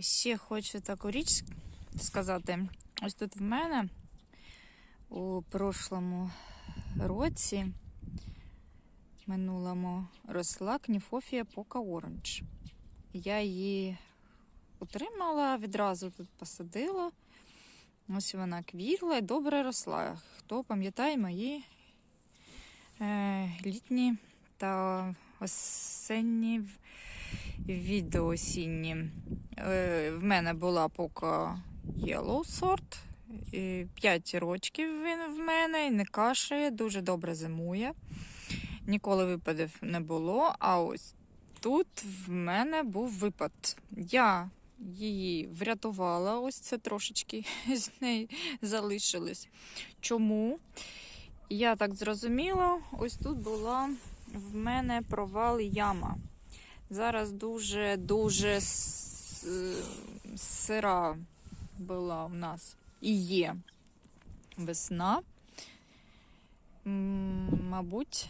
Ще хочу таку річ сказати. Ось тут в мене у прошлому році, минулому, росла кніфофія Пока Оранж. Я її отримала, відразу тут посадила. Ось вона квітла і добре росла. Хто пам'ятає мої е, літні та осенні відео осінні. Е, в мене була пока Yellow сорт. 5 рочків він в мене не кашає, дуже добре зимує. Ніколи випадів не було. А ось тут в мене був випад. Я її врятувала, ось це трошечки з неї залишилось. Чому? Я так зрозуміла, ось тут була в мене провал яма. Зараз дуже-дуже сира була у нас і є весна. Мабуть,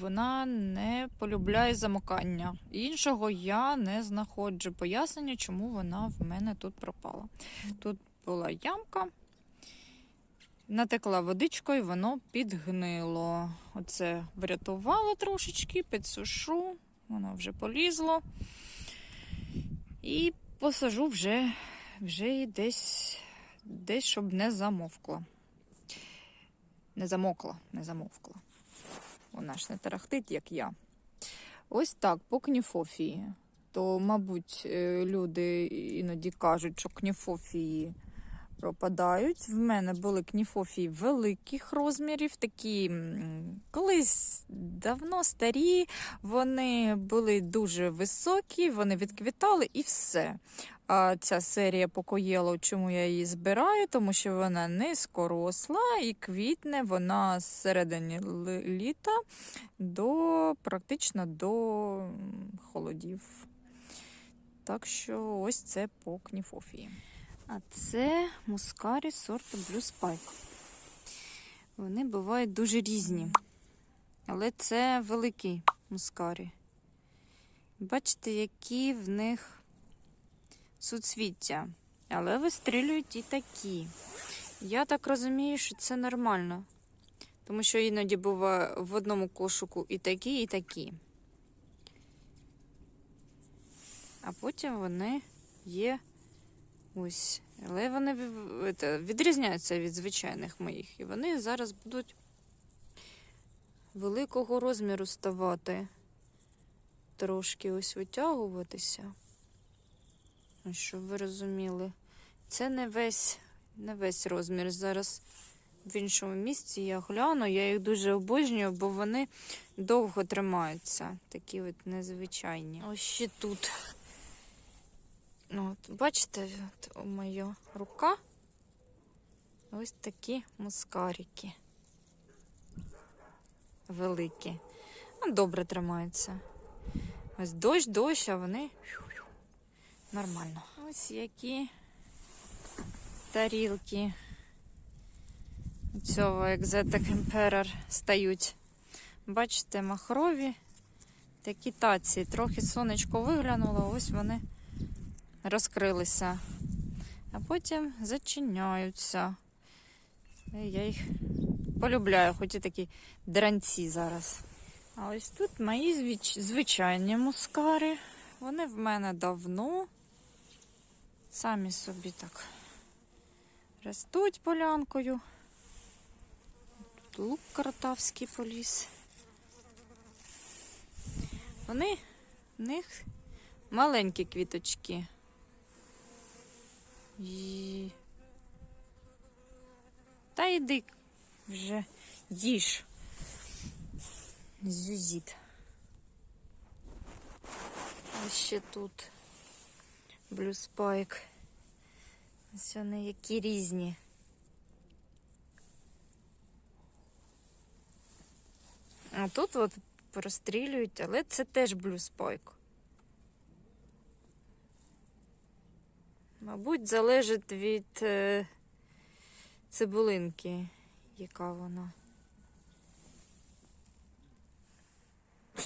вона не полюбляє замокання. Іншого я не знаходжу пояснення, чому вона в мене тут пропала. Тут була ямка, натекла водичкою, воно підгнило. Оце врятувало трошечки, підсушу, воно вже полізло. І посажу вже, вже десь, десь, щоб не замовкла. Не замокла, не замовкла. Вона ж не тарахтить, як я. Ось так, по кніфофії. То, мабуть, е, люди іноді кажуть, що кніфофії пропадають. В мене були кніфофії великих розмірів, такі колись давно старі, вони були дуже високі, вони відквітали і все. А ця серія покоєло, чому я її збираю? Тому що вона низькоросла і квітне вона з середини літа до практично до холодів. Так що ось це по кніфофії. А це мускарі сорту Blue Spike. Вони бувають дуже різні. Але це великий мускарі. Бачите, які в них суцвіття. Але вистрілюють і такі. Я так розумію, що це нормально. Тому що іноді буває в одному кошику і такі, і такі. А потім вони є ось. Але вони відрізняються від звичайних моїх. І вони зараз будуть великого розміру ставати. Трошки ось витягуватися. Щоб ви розуміли. Це не весь, не весь розмір. Зараз в іншому місці я гляну. Я їх дуже обожнюю, бо вони довго тримаються. Такі от незвичайні. Ось ще тут. Ну, от, бачите, от моя рука. Ось такі мускарики. Великі. Добре тримаються. Ось дощ, дощ, а вони нормально. Ось які тарілки цього Exotic Emperor стають. Бачите, махрові такі таці. Трохи сонечко виглянуло, ось вони розкрилися. А потім зачиняються. Я їх полюбляю, хоч і такі дранці зараз. А ось тут мої звич- звичайні мускари. Вони в мене давно. Самі собі так ростуть полянкою. Тут лук картавський поліз. Вони в них маленькі квіточки. Та йди вже їж. Зюзіт. Ось ще тут Spike. Ось вони які різні. А тут от прострілюють, але це теж Blue Мабуть, залежить від е, цибулинки, яка вона.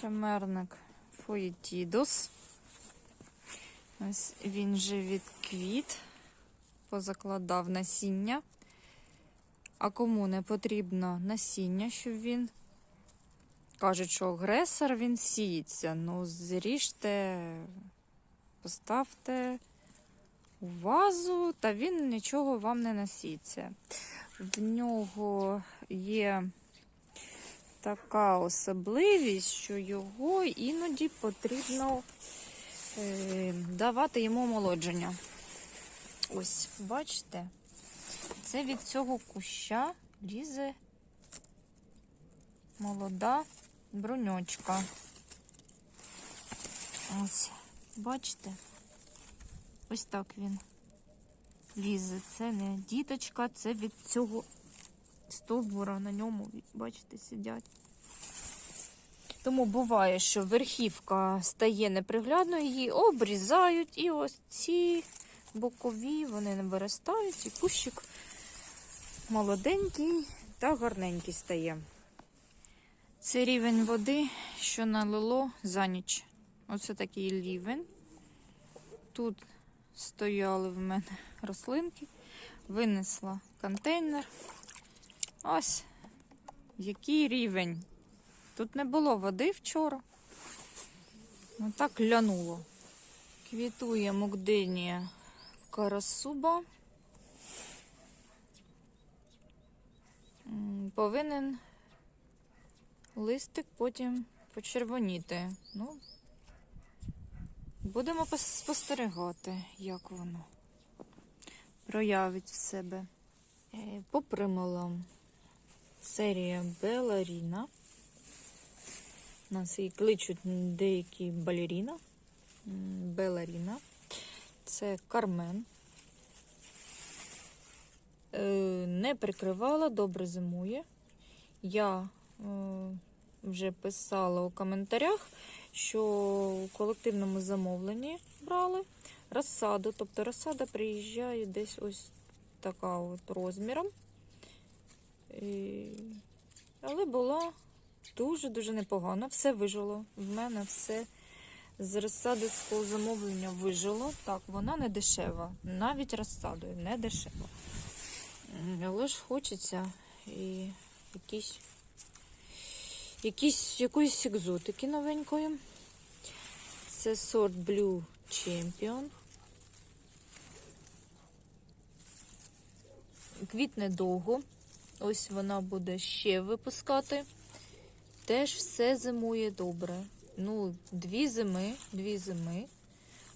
Чемерник Фоєтідос. Ось він же відквіт, позакладав насіння. А кому не потрібно насіння, щоб він. Кажуть, що агресор він сіється. Ну, зріжте, поставте у вазу, та він нічого вам не насіється. В нього є така особливість, що його іноді потрібно е, давати йому омолодження. Ось, бачите, це від цього куща лізе молода бруньочка. Ось, бачите? Ось так він лізе. Це не діточка, це від цього стовбура на ньому, бачите, сидять. Тому буває, що верхівка стає неприглядною, її обрізають, і ось ці бокові вони не виростають, і кущик молоденький та гарненький стає. Це рівень води, що налило за ніч. Оце такий рівень. Тут стояли в мене рослинки, винесла контейнер. Ось який рівень. Тут не було води вчора. Ну так лянуло. Квітує мукдинія карасуба. Повинен листик потім почервоніти. Ну, будемо спостерігати, як воно проявить в себе. Е, По примулам серія Беларіна. Нас її кличуть деякі балеріна. Беларіна. Це Кармен. Е, Не прикривала, добре зимує. Я е, вже писала у коментарях, що у колективному замовленні брали розсаду. Тобто розсада приїжджає десь ось така от розміром. І... Але була дуже-дуже непогано. Все вижило. В мене все з розсадицького замовлення вижило. Так, вона не дешева. Навіть розсадою не дешева. Але ж хочеться і якісь, якісь, якоїсь екзотики новенької. Це сорт Blue Champion. Квітне довго. Ось вона буде ще випускати. Теж все зимує добре. Ну, дві зими, дві зими.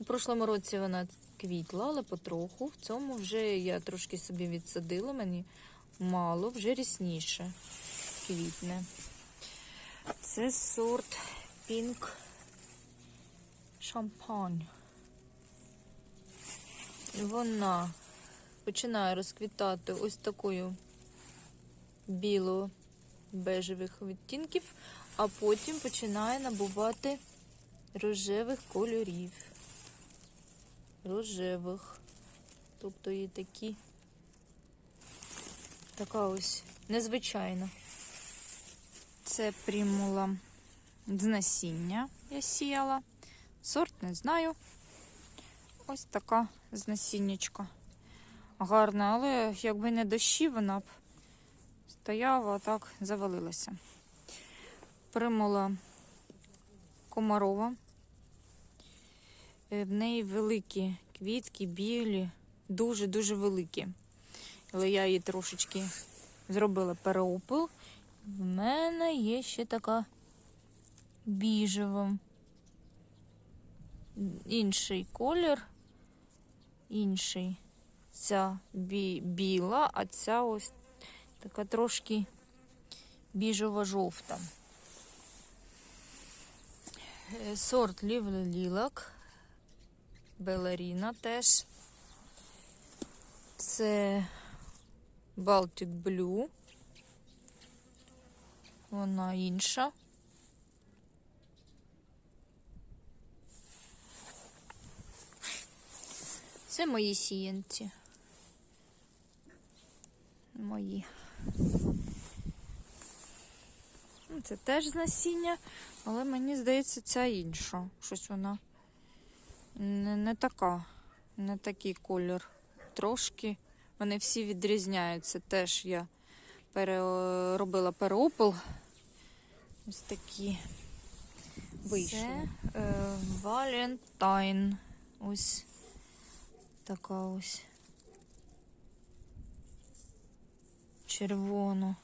У прошлому році вона квітла, але потроху. В цьому вже я трошки собі відсадила, мені мало, вже рісніше квітне. Це сорт Pink Champagne. Вона починає розквітати ось такою біло-бежевих відтінків, а потім починає набувати рожевих кольорів. Рожевих. Тобто є такі, така ось незвичайна. Це примула з насіння я сіяла. Сорт не знаю. Ось така з насіннячка. Гарна, але якби не дощі, вона б стояла, а так завалилася. Примула комарова. Е, В неї великі квітки, білі, дуже-дуже великі. Але я її трошечки зробила переопил. В мене є ще така біжева. Інший колір, інший. Ця бі біла, а ця ось така трошки біжево-жовта. Е, Сорт Лілак. Беларіна теж. Це Baltic Blue. Вона інша. Це мої сіянці. Мої. Ну, Це теж з насіння, але мені здається, ця інша. Щось вона не, не така, не такий колір. Трошки. Вони всі відрізняються. Теж я переробила переопил. Ось такі вийшли. Це е, Валентайн. Ось така ось. Червоно.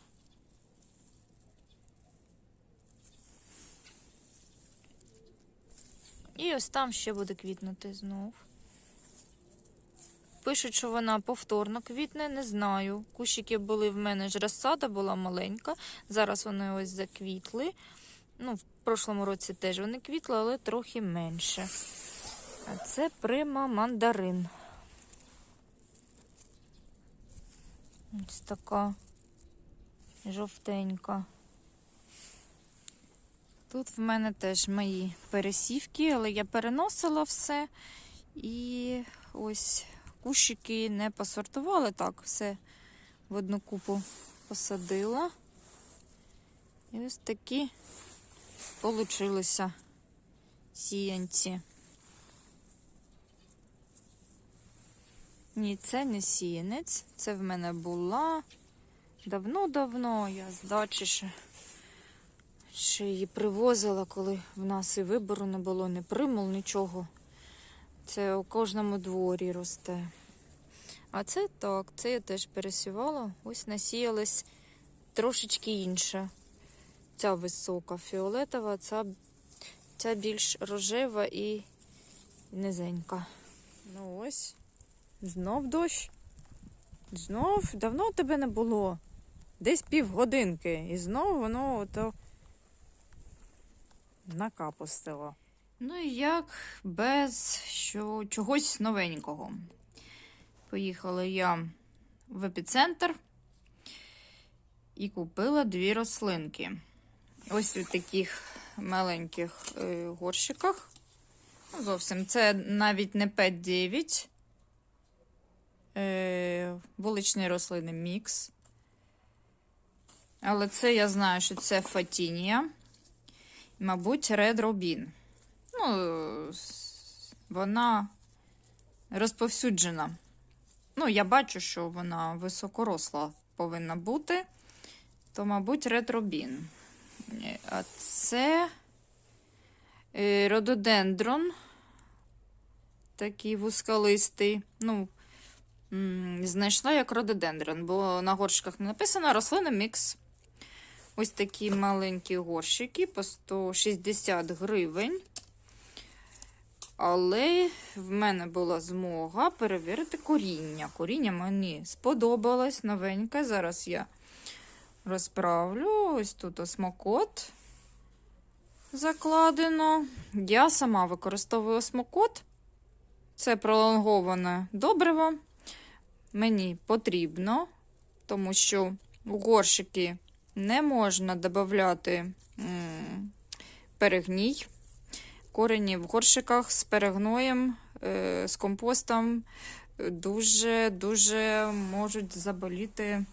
І ось там ще буде квітнути знов. Пишуть, що вона повторно квітне, не знаю. Кущики були в мене ж розсада була маленька. Зараз вони ось заквітли. Ну, в прошлому році теж вони квітли, але трохи менше. А це прима мандарин. Ось така жовтенька. Тут в мене теж мої пересівки, але я переносила все. І ось кущики не посортували так, все в одну купу посадила. І ось такі получилися сіянці. Ні, це не сіянець, це в мене була давно-давно, я з дачі ще, ще її привозила, коли в нас і вибору не було, ні примул, нічого. Це у кожному дворі росте. А це так, це я теж пересівала. Ось насіялась трошечки інша. Ця висока фіолетова, ця, ця більш рожева і низенька. Ну ось, знов дощ. Знов давно тебе не було. Десь півгодинки. І знов воно ото накапустило. Ну і як без що, чогось новенького. Поїхала я в епіцентр і купила дві рослинки. Ось у таких маленьких е, горщиках. Ну, зовсім це навіть не 5-9. Е, вуличні рослини мікс. Але це я знаю, що це Фатінія. Мабуть, Red Robin. Ну, вона розповсюджена. Ну, я бачу, що вона високоросла повинна бути. То, мабуть, ретробін. Е, А це е, рододендрон. Такий вузколистий. Ну, знайшла як рододендрон, бо на горшиках не написано рослина мікс. Ось такі маленькі горщики по 160 гривень. Але в мене була змога перевірити коріння. Коріння мені сподобалось новеньке. Зараз я розправлю. Ось тут осмокот закладено. Я сама використовую осмокот. Це пролонговане добриво. Мені потрібно, тому що у горщики не можна додати перегній. Корені в горщиках з перегноєм, е, з компостом дуже-дуже можуть заболіти.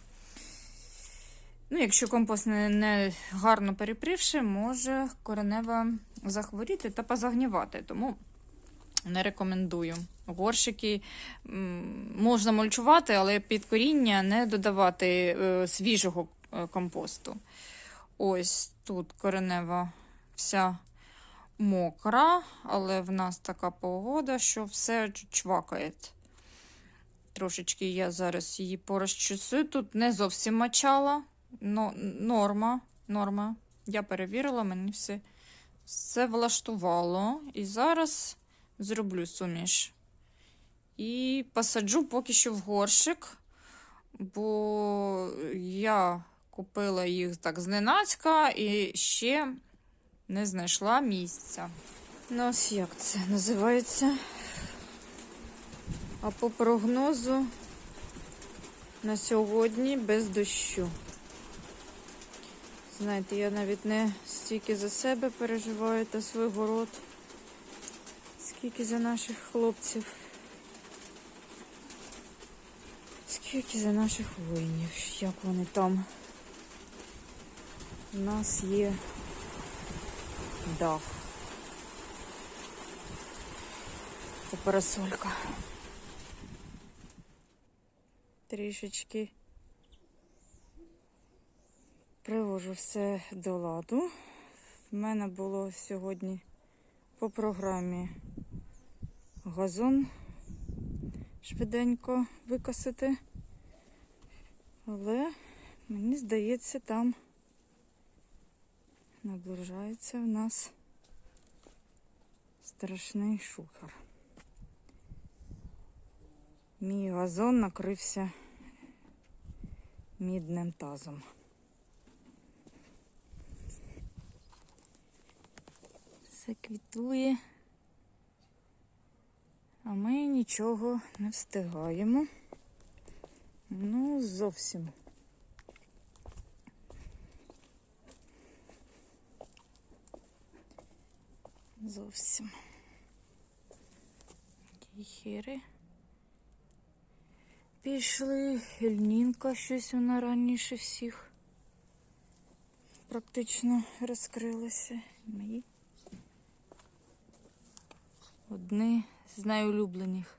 Ну, якщо компост не, не гарно перепрівши, може коренева захворіти та позагнівати. Тому не рекомендую. Горщики можна мульчувати, але під коріння не додавати е, свіжого е, компосту. Ось тут коренева вся мокра, але в нас така погода, що все чвакає. Трошечки я зараз її порозчесую. Тут не зовсім мочала, но норма. норма. Я перевірила, мені все, все влаштувало. І зараз зроблю суміш. І посаджу поки що в горщик, бо я купила їх так зненацька і ще не знайшла місця. Ну, ось як це називається. А по прогнозу на сьогодні без дощу. Знаєте, я навіть не стільки за себе переживаю та свій город, скільки за наших хлопців, скільки за наших воїнів, як вони там. У нас є дах. Це парасолька. Трішечки привожу все до ладу. В мене було сьогодні по програмі газон швиденько викосити. Але мені здається, там наближається в нас страшний шухер. Мій газон накрився мідним тазом. Все квітує, а ми нічого не встигаємо. Ну, зовсім. Зовсім. Хіри. Пішли. Ельнінка щось вона раніше всіх. Практично розкрилася. Мої. Одні з найулюблених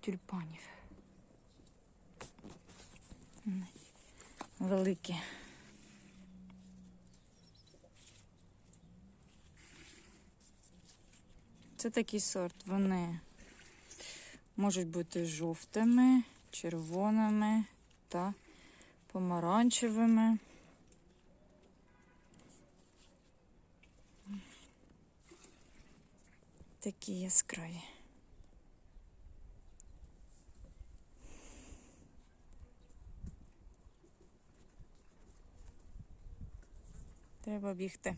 тюльпанів. Великі. Це такий сорт. Вони можуть бути жовтими, червоними та помаранчевими. Такі яскраві. Треба бігти.